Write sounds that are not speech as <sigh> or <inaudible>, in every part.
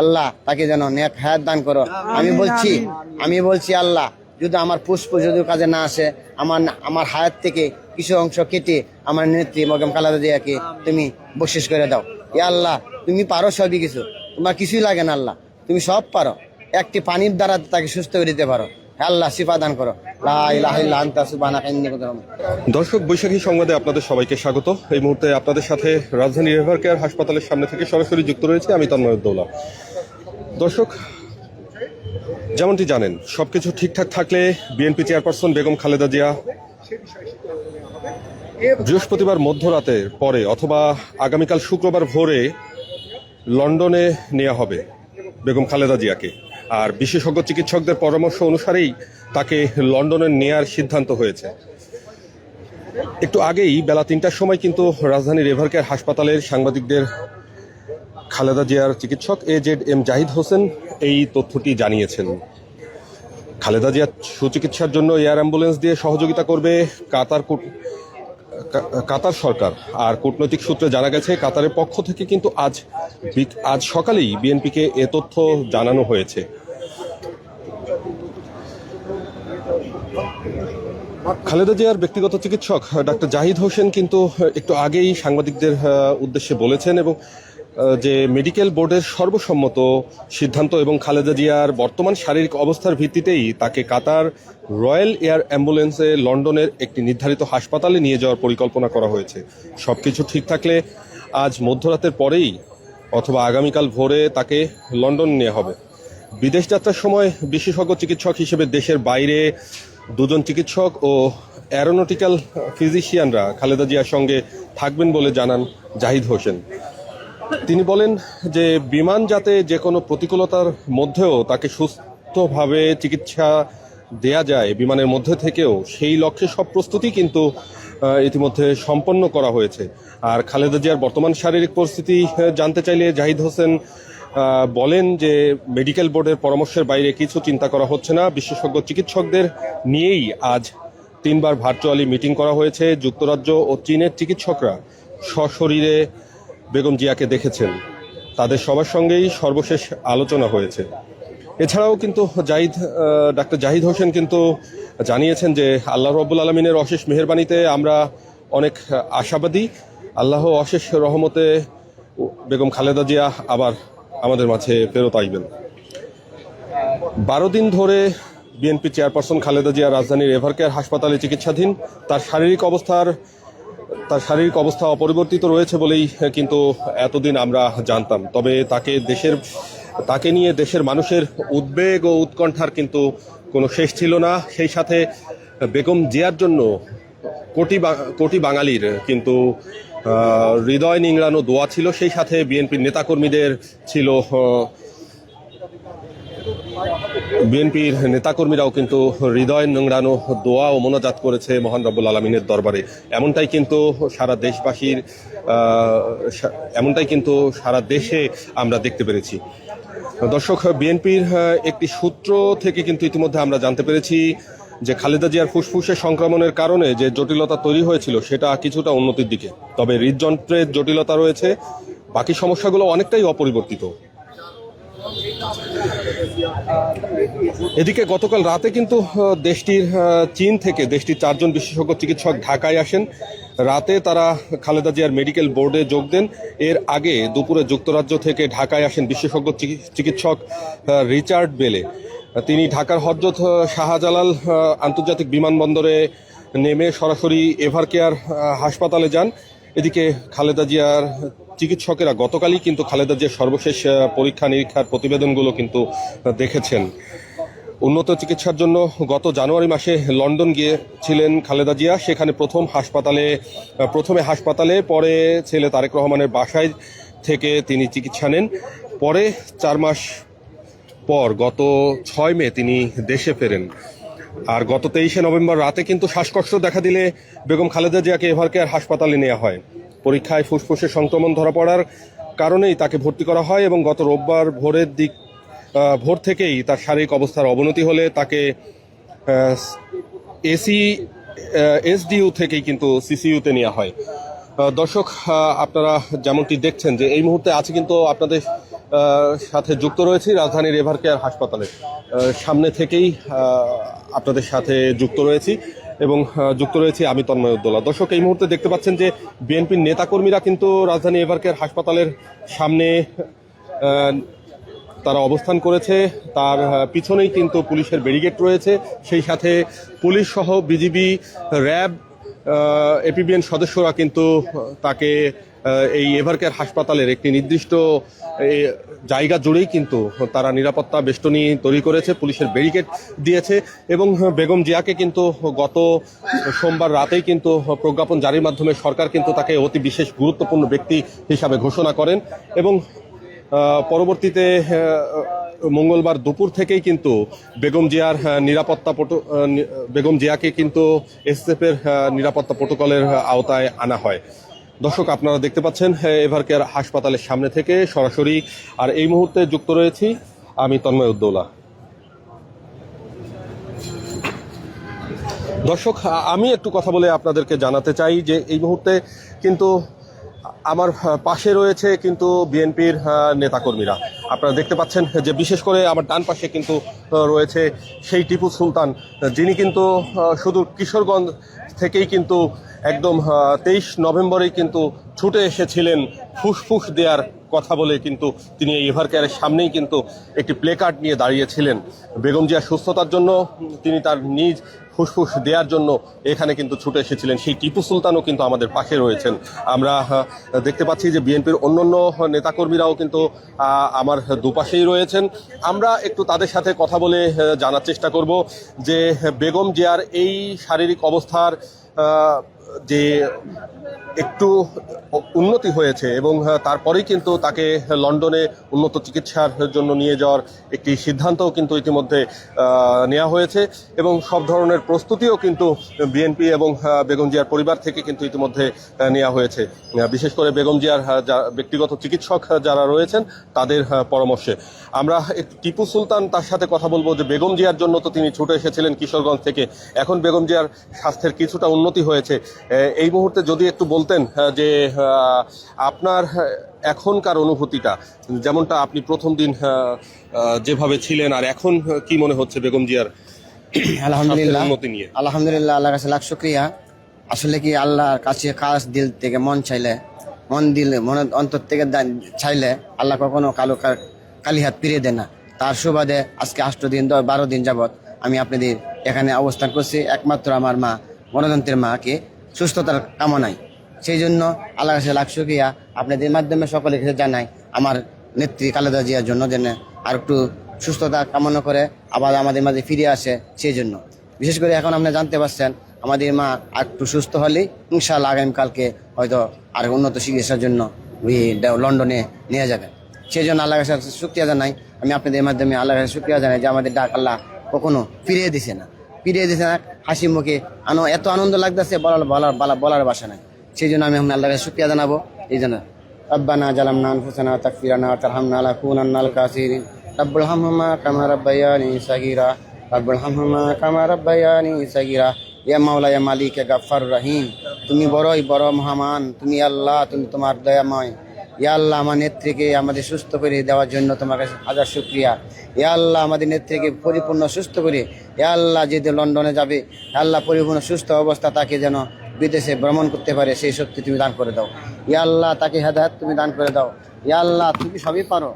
আল্লাহ তাকে যেন নেক হায়াত দান করো। আমি বলছি আমি বলছি আল্লাহ যদি আমার পুষ্প যদি কাজে না আসে আমার আমার হায়াত থেকে কিছু অংশ কেটে আমার নেত্রী মগম কালাদা দিয়াকে তুমি বকশিস করে দাও। এ আল্লাহ তুমি পারো সবই কিছু তোমার কিছুই লাগে না আল্লাহ তুমি সব পারো। একটি পানির দ্বারা তাকে সুস্থ করে দিতে পারো। আল্লাহ শিফা দান করো। দর্শক, বৈশাখী সংবাদে আপনাদের সবাইকে স্বাগত। এই মুহূর্তে আপনাদের সাথে রাজধানী রিভার কেয়ার হাসপাতালের সামনে থেকে সরাসরি যুক্ত রয়েছে আমি তন্ময়ুদ্দৌলা দর্শক, যেমনটি জানেন, সবকিছু ঠিকঠাক থাকলে বিএনপি চেয়ারপারসন বেগম খালেদা জিয়া বৃহস্পতিবার মধ্যরাতে পরে অথবা আগামীকাল শুক্রবার ভোরে লন্ডনে নেওয়া হবে বেগম খালেদা জিয়াকে। আর বিশেষজ্ঞ চিকিৎসকদের পরামর্শ অনুসারেই তাকে লন্ডনে নেয়ার সিদ্ধান্ত হয়েছে। একটু আগেই বেলা তিনটার সময় কিন্তু রাজধানীর এভারকেয়ার হাসপাতালের সাংবাদিকদের খালেদা জিয়ার চিকিৎসক A Z M Zahid Hossain এই তথ্যটি জানিয়েছেন। খালেদা জিয়ার সুচিকিৎসার জন্য এয়ার অ্যাম্বুলেন্স দিয়ে সহযোগিতা করবে কাতার কাতার সরকার আর কূটনৈতিক সূত্রে জানা গেছে, কাতারের পক্ষ থেকে কিন্তু আজ আজ সকালেই বিএনপিকে এ তথ্য জানানো হয়েছে। খালেদা জিয়ার ব্যক্তিগত চিকিৎসক ডাক্তার জাহিদ হোসেন কিন্তু একটু আগেই সাংবাদিকদের উদ্দেশ্যে বলেছেন এবং যে মেডিকেল বোর্ডের সর্বসম্মত সিদ্ধান্ত এবং খালেদা জিয়ার বর্তমান শারীরিক অবস্থার ভিত্তিতেই তাকে কাতার রয়্যাল এয়ার অ্যাম্বুলেন্সে লন্ডনের একটি নির্ধারিত হাসপাতালে নিয়ে যাওয়ার পরিকল্পনা করা হয়েছে। সব কিছু ঠিক থাকলে আজ মধ্যরাতের পরেই অথবা আগামীকাল ভোরে তাকে লন্ডন নেওয়া হবে। বিদেশ যাত্রার সময় বিশেষজ্ঞ চিকিৎসক হিসেবে দেশের বাইরে দুজন চিকিৎসক ও অ্যারোনটিক্যাল ফিজিশিয়ানরা খালেদা জিয়ার সঙ্গে থাকবেন বলে জানান জাহিদ হোসেন। তিনি বলেন যে বিমান যাতে যে কোনো প্রতিকূলতার মধ্যেও তাকে সুস্থভাবে চিকিৎসা দেয়া যায় বিমানের মধ্যে থেকেও, সেই লক্ষ্যে সব প্রস্তুতি কিন্তু ইতিমধ্যে সম্পন্ন করা হয়েছে। আর খালেদা জিয়ার বর্তমান শারীরিক পরিস্থিতি জানতে চাইলে জাহিদ হোসেন বলেন যে মেডিকেল বোর্ডের পরামর্শের বাইরে কিছু চিন্তা করা হচ্ছে না। বিশেষজ্ঞ চিকিৎসকদের নিয়েই আজ তিনবার ভার্চুয়ালি মিটিং করা হয়েছে। যুক্তরাজ্য ও চীনের চিকিৎসকরা সশরীরে বেগম জিয়াকে দেখেছেন। তাদের সবার সঙ্গেই সর্বশেষ আলোচনা হয়েছে। এছাড়াও কিন্তু জাহিদ ডাক্তার জাহিদ হোসেন কিন্তু জানিয়েছেন যে আল্লাহ রব্বুল আলমিনের অশেষ মেহরবানিতে আমরা অনেক আশাবাদী। আল্লাহ অশেষ রহমতে বেগম খালেদা জিয়া আবার আমাদের মাঝে ফেরত আসবেন। বারো দিন ধরে বিএনপি চেয়ারপারসন খালেদা জিয়া রাজধানীর এভারকেয়ার হাসপাতালে চিকিৎসাধীন। তার শারীরিক অবস্থার তার শারীরিক অবস্থা অপরিবর্তিত রয়েছে বলেই কিন্তু এতদিন আমরা জানতাম। তবে তাকে দেশের, তাকে নিয়ে দেশের মানুষের উদ্বেগ ও উৎকণ্ঠার কিন্তু কোনো শেষ ছিল না। সেই সাথে বেগম জিয়ার জন্য কোটি কোটি বাঙালির কিন্তু হৃদয় নিংড়ানো দোয়া ছিল। সেই সাথে বিএনপির নেতাকর্মীদের ছিল বিএনপির নেতাকর্মীরাও কিন্তু হৃদয় নোংরানো দোয়া ও মোনাজাত করেছে মহান রব্বুল আলমিনের দরবারে। এমনটাই কিন্তু সারা দেশবাসীর এমনটাই কিন্তু সারা দেশে আমরা দেখতে পেরেছি। দর্শক, বিএনপির একটি সূত্র থেকে কিন্তু ইতিমধ্যে আমরা জানতে পেরেছি যে খালেদা জিয়ার ফুসফুসে সংক্রমণের কারণে যে জটিলতা তৈরি হয়েছিল, সেটা কিছুটা উন্নতির দিকে। তবে হৃদযন্ত্রের জটিলতা রয়েছে, বাকি সমস্যাগুলো অনেকটাই অপরিবর্তিত। এদিকে গতকাল রাতে কিন্তু দেশটির চীন থেকে দেশটির চারজন বিশেষজ্ঞ চিকিৎসক ঢাকায় আসেন। রাতে তারা খালেদা জিয়ার মেডিকেল বোর্ডে যোগ দেন। এর আগে দুপুরে যুক্তরাজ্য থেকে ঢাকায় আসেন বিশেষজ্ঞ চিকি- চিকিৎসক রিচার্ড বেলে। তিনি ঢাকার হজরত শাহজালাল আন্তর্জাতিক বিমানবন্দরে নেমে সরাসরি এভারকেয়ার হাসপাতালে যান। এদিকে খালেদা জিয়ার চিকিৎসকেরা গতকালই কিন্তু খালেদা জিয়ার সর্বশেষ পরীক্ষা নিরীক্ষার প্রতিবেদনগুলো কিন্তু দেখেছেন। উন্নত চিকিৎসার জন্য গত জানুয়ারি মাসে লন্ডন গিয়েছিলেন খালেদা জিয়া। সেখানে প্রথম হাসপাতালে প্রথমে হাসপাতালে, পরে ছেলে তারেক রহমানের বাসায় থেকে তিনি চিকিৎসা নেন। পরে চার মাস পর, গত ছয় মে, তিনি দেশে ফেরেন। আর গত তেইশে নভেম্বর রাতে কিন্তু শ্বাসকষ্ট দেখা দিলে বেগম খালেদা জিয়াকে এভারকেয়ার হাসপাতালে নেওয়া হয়। পরীক্ষায় ফুসফুসে সংক্রমণ ধরা পড়ার কারণেই তাকে ভর্তি করা হয় এবং গত রোববার ভোরের দিক ভোর থেকেই তার শারীরিক অবস্থার অবনতি হলে তাকে এসি এসডিইউ থেকেই কিন্তু সিসিইউতে নেওয়া হয়। দর্শক আপনারা যেমনটি দেখছেন যে এই মুহূর্তে আছে কিন্তু আপনাদের সাথে যুক্ত রয়েছি রাজধানীর এভার কেয়ার হাসপাতালে সামনে থেকেই আপনাদের সাথে যুক্ত রয়েছি। এবং যুক্ত রয়েছে আমি তন্ময় উদ্দোলা। দর্শক, এই মুহূর্তে দেখতে পাচ্ছেন যে বিএনপির নেতাকর্মীরা কিন্তু রাজধানী এভারকের হাসপাতালের সামনে তারা অবস্থান করেছে। তার পিছনেই কিন্তু পুলিশের ব্যারিকেড রয়েছে। সেই সাথে পুলিশ সহ বিজিবি, র্যাব এপিবিএন সদস্যরা কিন্তু তাকে এই এভারকেয়ার হাসপাতালের একটি নির্দিষ্ট জায়গা জুড়েই কিন্তু তারা নিরাপত্তা বেষ্টনী তৈরি করেছে, পুলিশের ব্যারিকেড দিয়েছে এবং বেগম জিয়াকে কিন্তু গত সোমবার রাতেই কিন্তু প্রজ্ঞাপন জারির মাধ্যমে সরকার কিন্তু তাকে অতি বিশেষ গুরুত্বপূর্ণ ব্যক্তি হিসাবে ঘোষণা করেন এবং পরবর্তীতে মঙ্গলবার দুপুর থেকেই কিন্তু বেগম জিয়ার নিরাপত্তা প্রোটো- বেগম জিয়াকে কিন্তু এসএফের নিরাপত্তা প্রোটোকলের আওতায় আনা হয়। দর্শক, আপনারা দেখতে পাচ্ছেন এভার কেয়ার হাসপাতালের সামনে থেকে সরাসরি আর এই মুহূর্তে যুক্ত রয়েছি আমি তন্ময় উদ্দৌলা। দর্শক আমি একটু কথা বলে আপনাদেরকে জানাতে চাই যে এই মুহূর্তে কিন্তু আমার পাশে রয়েছে কিন্তু বিএনপির নেতাকর্মীরা। আপনারা দেখতে পাচ্ছেন যে বিশেষ করে আমার ডান পাশে কিন্তু রয়েছে সেই টিপু সুলতান, যিনি কিন্তু শুধু কিশোরগঞ্জ থেকেই কিন্তু একদম তেইশ নভেম্বরেই কিন্তু ছুটে এসেছিলেন ফুসফুস দেওয়ার কথা বলে কিন্তু তিনি এভার কেয়ারের সামনেই কিন্তু একটি প্লে কার্ড নিয়ে দাঁড়িয়েছিলেন। বেগম জিয়ার সুস্থতার জন্য তিনি তার নিজ ফুসফুস দেওয়ার জন্য এখানে কিন্তু ছুটে এসেছিলেন। সেই টিপু সুলতানও কিন্তু আমাদের পাশে রয়েছেন। আমরা দেখতে পাচ্ছি যে বিএনপির অন্য অন্য নেতাকর্মীরাও কিন্তু আমার দুপাশেই রয়েছেন। আমরা একটু তাদের সাথে কথা বলে জানার চেষ্টা করব যে বেগম জিয়ার এই শারীরিক অবস্থার যে একটু উন্নতি হয়েছে এবং তারপরেই কিন্তু তাকে লন্ডনে উন্নত চিকিৎসার জন্য নিয়ে যাওয়ার একটি সিদ্ধান্তও কিন্তু ইতিমধ্যে নেওয়া হয়েছে এবং সব ধরনের প্রস্তুতিও কিন্তু বিএনপি এবং আহ, বেগম জিয়ার পরিবার থেকে কিন্তু ইতিমধ্যে নেওয়া হয়েছে। বিশেষ করে বেগম জিয়ার ব্যক্তিগত চিকিৎসক যারা রয়েছেন তাদের পরামর্শে। আমরা টিপু সুলতান তার সাথে কথা বলব যে বেগম জিয়ার জন্য তো তিনি ছুটে এসেছিলেন কিশোরগঞ্জ থেকে। এখন বেগম জিয়ার স্বাস্থ্যের কিছুটা উন্নতি হয়েছে। এই মুহূর্তে যদি একটু বলতেন যে আপনার এখনকার অনুভূতিটা যেমনটা আপনি প্রথম দিন যেভাবে ছিলেন আর এখন কি মনে হচ্ছে বেগম জিয়ার <clears throat> আলহামদুলিল্লাহ। নিয়ে? আলহামদুলিল্লাহ আল্লাহ কাছে লাখ শুক্রিয়া। আসলে কি আল্লাহর কাছে কাজ দিল থেকে মন চাইলে মন দিলে মন অন্তর থেকে চাইলে আল্লাহ কখনো কালো কালি হাত ফিরিয়ে দেয় না। তার সুবাদে আজকে আষ্ট দিন দশ বারো দিন যাবত আমি আপনাদের এখানে অবস্থান করছি। একমাত্র আমার মা গণতন্ত্রের মাকে। সুস্থতার কামনায় সেই জন্য আল্লাহ কাছে লাখ শুক্রিয়া। আপনাদের মাধ্যমে সকলের কাছে জানাই আমার নেত্রী খালেদা জিয়ার জন্য যেন আর একটু সুস্থতা কামনা করে আবার আমাদের মাঝে ফিরে আসে সেই জন্য বিশেষ করে এখন আপনি জানতে পারছেন, আমাদের মা আর একটু সুস্থ হলেই ইনশাআল্লাহ আগামীকালকে হয়তো আর উন্নত চিকিৎসার জন্য লন্ডনে নিয়ে যাবেন। সেই জন্য আল্লাহ কাছে শুক্রিয়া জানাই। আমি আপনাদের মাধ্যমে আল্লাহ কাছে শুক্রিয়া জানাই যে আমাদের ডাক আল্লাহ কখনো ফিরিয়ে দিছে না। পিড়িয়ে দিয়েছেন হাসি মুখে। আনো, এত আনন্দ লাগতেছে বলার বলার, বলা, বলার বাসা নাই। সেই জন্য আমি আল্লাহ কাছে সুক্রিয়া জানাব। এই জন্য, রব্বানা জালামনা আনফুসানা তাকফিরানা তারহামনা আলা কুনান্না আল কাসিরিন। রব্বুল হামহুমা কামা রাব্বায়ানি সাগীরা। রব্বুল হামহুমা কামা রাব্বায়ানি সাগিরা। ইয়া মাওলা ইয়া মালিক ইয়া গাফফার রহিম। তুমি বড়ই বড় মহামান। তুমি আল্লাহ, তুমি তোমার দয়াময়। ইয়া আল্লাহ আমার নেত্রীকে আমাদের সুস্থ করে দেওয়ার জন্য তোমার কাছে হাজার শুক্রিয়া। ইয়া আল্লাহ আমাদের নেত্রীকে পরিপূর্ণ সুস্থ করে, ইয়া আল্লাহ লন্ডনে যাবে আল্লাহ পরিপূর্ণ সুস্থ অবস্থা তাকে যেন বিদেশে ভ্রমণ করতে পারে, সেই শক্তি তুমি দান করে দাও। ইয়া আল্লাহ তাকে হেদায়ত তুমি দান করে দাও। ইয়া আল্লাহ তুমি সবই পারো।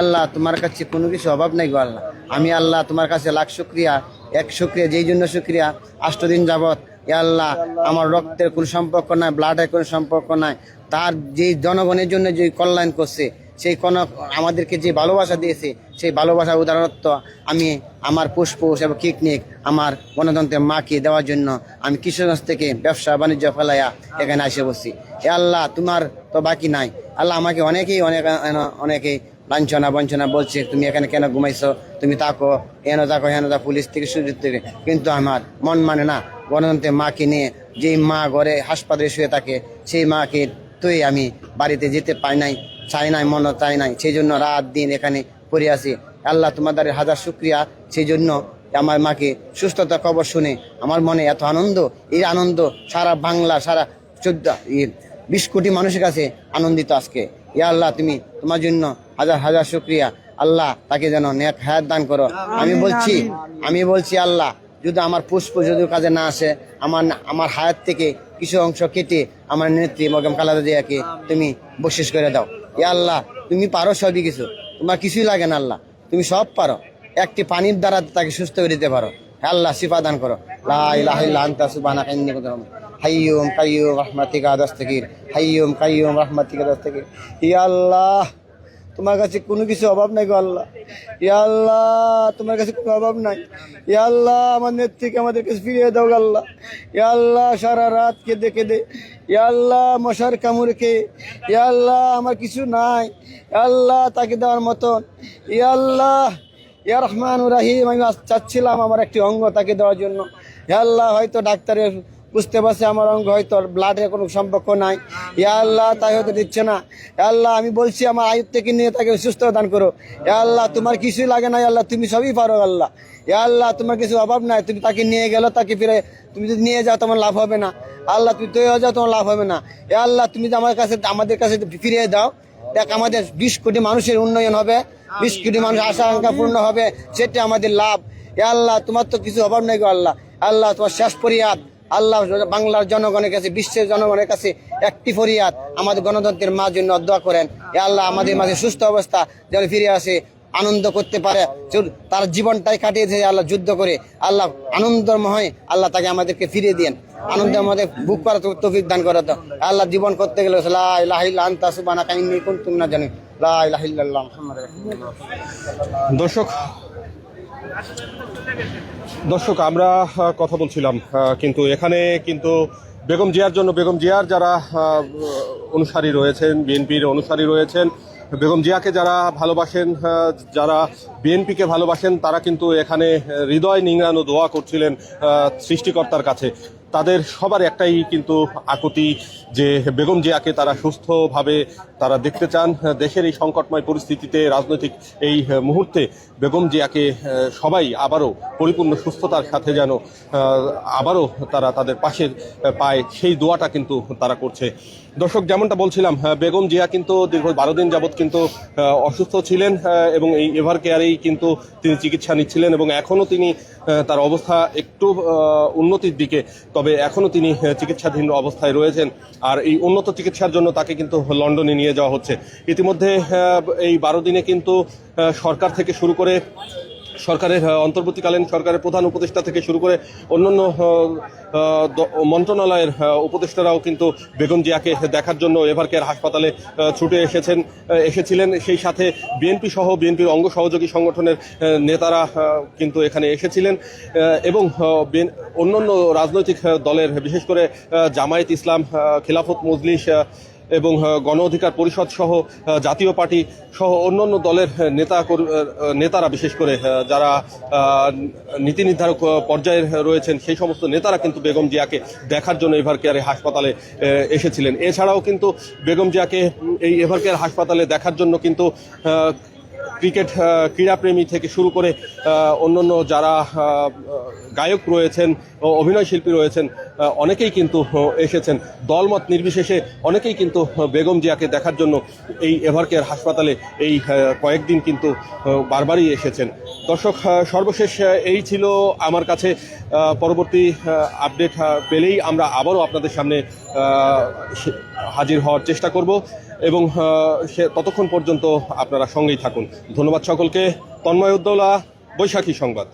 আল্লাহ তোমার কাছে কোনো কিছু অভাব নাই গো আল্লাহ। আমি আল্লাহ তোমার কাছে লাখ শুক্রিয়া, এক শুক্রিয়া, যেই জন্য শুক্রিয়া, আষ্ট দিন যাবত আল্লাহ, আমার রক্তের কোনো সম্পর্ক নাই ব্লাডের কোনো সম্পর্ক নাই। তার যেই জনগণের জন্য যে কল্যাণ করছে, সেই কোন আমাদেরকে যে ভালোবাসা দিয়েছে, সেই ভালোবাসার উদাহরণত্ব আমি আমার পুষ্পুষ এবং কিকনিক আমার গণতন্ত্রের মাকে দেওয়ার জন্য আমি কিশোরগঞ্জ থেকে ব্যবসা বাণিজ্য ফেলাইয়া এখানে আসে বসছি। এ আল্লাহ, তোমার তো বাকি নাই। আল্লাহ আমাকে অনেকেই অনেক অনেকেই লাঞ্ছনা বঞ্চনা বলছে, তুমি এখানে কেন ঘুমাইছো? তুমি তাকো এন তাকো হেন তা পুলিশ থেকে, সুযোগ থেকে। কিন্তু আমার মন মানে না গণতন্ত্রের মাকে নিয়ে যেই মা ঘরে হাসপাতালে শুয়ে থাকে সেই মাকে তুই আমি বাড়িতে যেতে পাই নাই চাই নাই মন চাই নাই। সেই জন্য রাত দিন এখানে পড়ে আসি আল্লাহ তোমাদের হাজার শুক্রিয়া। সেই জন্য আমার মাকে সুস্থতা খবর শুনে আমার মনে এত আনন্দ এই আনন্দ সারা বাংলা সারা চোদ্দ বিশ কোটি মানুষের কাছে আনন্দিত আজকে। ইয়া আল্লাহ তুমি তোমার জন্য হাজার হাজার শুক্রিয়া। আল্লাহ তাকে যেন নেক হায়াত দান করো। আমি বলছি আমি বলছি আল্লাহ যদি আমার পুষ্প যদি কাজে না আসে, আমার আমার হায়াত থেকে কিছু অংশ কেটে আমার নেত্রী মগম কালাদা দিয়াকে তুমি বশিস করে দাও। এ আল্লাহ, তুমি পারো সবই কিছু। তোমার কিছুই লাগে না আল্লাহ। তুমি সব পারো। একটি পানির দ্বারা তাকে সুস্থ করে দিতে পারো। আল্লাহ, শিফা দান করো। হাইয়ুম কাইয়ুম রাহমাতিকা দাস্তাগীর হাইয়ুম কাইয়ুম রাহমাতিকা দাস্তাগীর ইয়া আল্লাহ তোমার কাছে কোনো কিছু অভাব নাই গো আল্লাহ। ইয়া আল্লাহ, তোমার কাছে কোনো অভাব নাই। ইয়া আল্লাহ, আমার নেত্রীকে আমাদের কাছে ফিরিয়ে দাও আল্লাহ। ইয়া আল্লাহ, সারা রাত কেঁদে কেঁদে ইয়া আল্লাহ, মশার কামড় খেয়ে ইয়া আল্লাহ, আমার কিছু নাই। আল্লাহ, তাকে দেওয়ার মতন। ইয়া আল্লাহ, ইয়া রহমান রাহিম, আমি চাচ্ছিলাম আমার একটি অঙ্গ তাকে দেওয়ার জন্য। ইয়া আল্লাহ, হয়তো ডাক্তারের বুঝতে পারছে আমার অঙ্গ হয়তো ব্লাডের কোনো সম্পর্ক নাই। ইয়া আল্লাহ, তাই হয়তো দিচ্ছে না। আল্লাহ, আমি বলছি আমার আয়ুর থেকে নিয়ে তাকে সুস্থ দান করো? ইয়া আল্লাহ, তোমার কিছুই লাগে না। আল্লাহ, তুমি সবই পারো আল্লাহ। ইয়া আল্লাহ, তোমার কিছু অভাব নাই। তুমি তাকে নিয়ে গেলো তাকে ফিরে তুমি যদি নিয়ে যাও, তোমার লাভ হবে না। আল্লাহ, তুমি তৈরি হয়ে যাও, তোমার লাভ হবে না। ইয়া আল্লাহ, তুমি আমার কাছে, আমাদের কাছে ফিরিয়ে দাও, দেখ আমাদের বিশ কোটি মানুষের উন্নয়ন হবে। বিশ কোটি মানুষ আশা আকাঙ্ক্ষা পূর্ণ হবে। সেটা আমাদের লাভ। আল্লাহ, তোমার তো কিছু অভাব নেই গো আল্লাহ। আল্লাহ, তোমার শেষ ফরিয়াদ। আল্লাহ বাংলার জনগণের কাছে, বিশ্বের জনগণের কাছে একটি ফরিয়াদ। আমাদের গণতন্ত্রের মা জন্য দোয়া করেন। এ আল্লাহ আমাদের মাঝে সুস্থ অবস্থা যেন ফিরে আসে, আনন্দ করতে পারে। তার জীবনটাই কাটিয়েছে আল্লাহ যুদ্ধ করে। আল্লাহ আনন্দময় আল্লাহ তাকে আমাদেরকে ফিরিয়ে দিন আনন্দ আমাদের বুক করা তৌফিক দান করে তো। আল্লাহ জীবন করতে গেলে দর্শক দর্শক, আমরা কথা বলছিলাম কিন্তু এখানে কিন্তু বেগম জিয়ার জন্য, বেগম জিয়ার যারা অনুসারী রয়েছেন, বিএনপির অনুসারী রয়েছেন, বেগম জিয়াকে যারা ভালোবাসেন যারা বিএনপিকে ভালোবাসেন, তারা কিন্তু এখানে হৃদয় নিংড়ানো দোয়া করছিলেন সৃষ্টিকর্তার কাছে। তাদের সবার একটাই কিন্তু আকুতি যে বেগম জিয়াকে তারা সুস্থভাবে তারা দেখতে চান। দেশের এই সংকটময় পরিস্থিতিতে রাজনৈতিক এই মুহূর্তে বেগম জিয়াকে সবাই আবারও পরিপূর্ণ সুস্থতার সাথে যেন আবারও তারা তাদের পাশে পায় সেই দোয়াটা কিন্তু তারা করছে। দর্শক, যেমনটা বলছিলাম বেগম জিয়া কিন্তু দীর্ঘ বারো দিন যাবৎ কিন্তু অসুস্থ ছিলেন এবং এই এভার কেয়ারেই কিন্তু তিনি চিকিৎসা নিচ্ছিলেন এবং এখনও তিনি তার অবস্থা একটু উন্নতির দিকে। তবে এখনও তিনি চিকিৎসাধীন অবস্থায় রয়েছেন। আর এই উন্নত চিকিৎসার জন্য তাকে কিন্তু লন্ডনে নিয়ে যাওয়া হচ্ছে। ইতিমধ্যে এই বারো দিনে কিন্তু সরকার থেকে শুরু করে সরকারের অন্তর্বর্তীকালীন সরকারের প্রধান উপদেষ্টা থেকে শুরু করে অন্যান্য মন্ত্রণালয়ের উপদেষ্টারাও কিন্তু বেগম জিয়াকে দেখার জন্য এভার কেয়ার হাসপাতালে ছুটে এসেছেন এসেছিলেন। সেই সাথে বিএনপি সহ, বিএনপির অঙ্গ সহযোগী সংগঠনের নেতারা কিন্তু এখানে এসেছিলেন। এবং অন্যান্য রাজনৈতিক দলের, বিশেষ করে জামায়াত ইসলাম খিলাফত মজলিস এবং গণ অধিকার পরিষদ সহ জাতীয় পার্টি সহ অন্যান্য দলের নেতা নেতারা বিশেষ করে যারা নীতি নির্ধারক পর্যায়ে রয়েছেন সেই সমস্ত নেতারা কিন্তু বেগম জিয়াকে দেখার জন্য এভার কেয়ারে হাসপাতালে এসেছিলেন। এছাড়াও কিন্তু বেগম জিয়াকে এই এভার কেয়ার হাসপাতালে দেখার জন্য কিন্তু ক্রিকেট ক্রীড়াপ্রেমী থেকে শুরু করে অন্যান্য যারা গায়ক রয়েছেন অভিনয় শিল্পী রয়েছেন অনেকেই কিন্তু এসেছেন। দলমত নির্বিশেষে অনেকেই কিন্তু বেগম জিয়াকে দেখার জন্য এই এভারকেয়ার হাসপাতালে এই কয়েকদিন কিন্তু বারবারই এসেছেন। দর্শক সর্বশেষ এই ছিল আমার কাছে পরবর্তী আপডেট পেলেই আমরা আবারও আপনাদের সামনে হাজির হওয়ার চেষ্টা করব। এবং সে ততক্ষণ পর্যন্ত আপনারা সঙ্গেই থাকুন। ধন্যবাদ সকলকে। তন্ময় উদ্দৌলা বৈশাখী সংবাদ।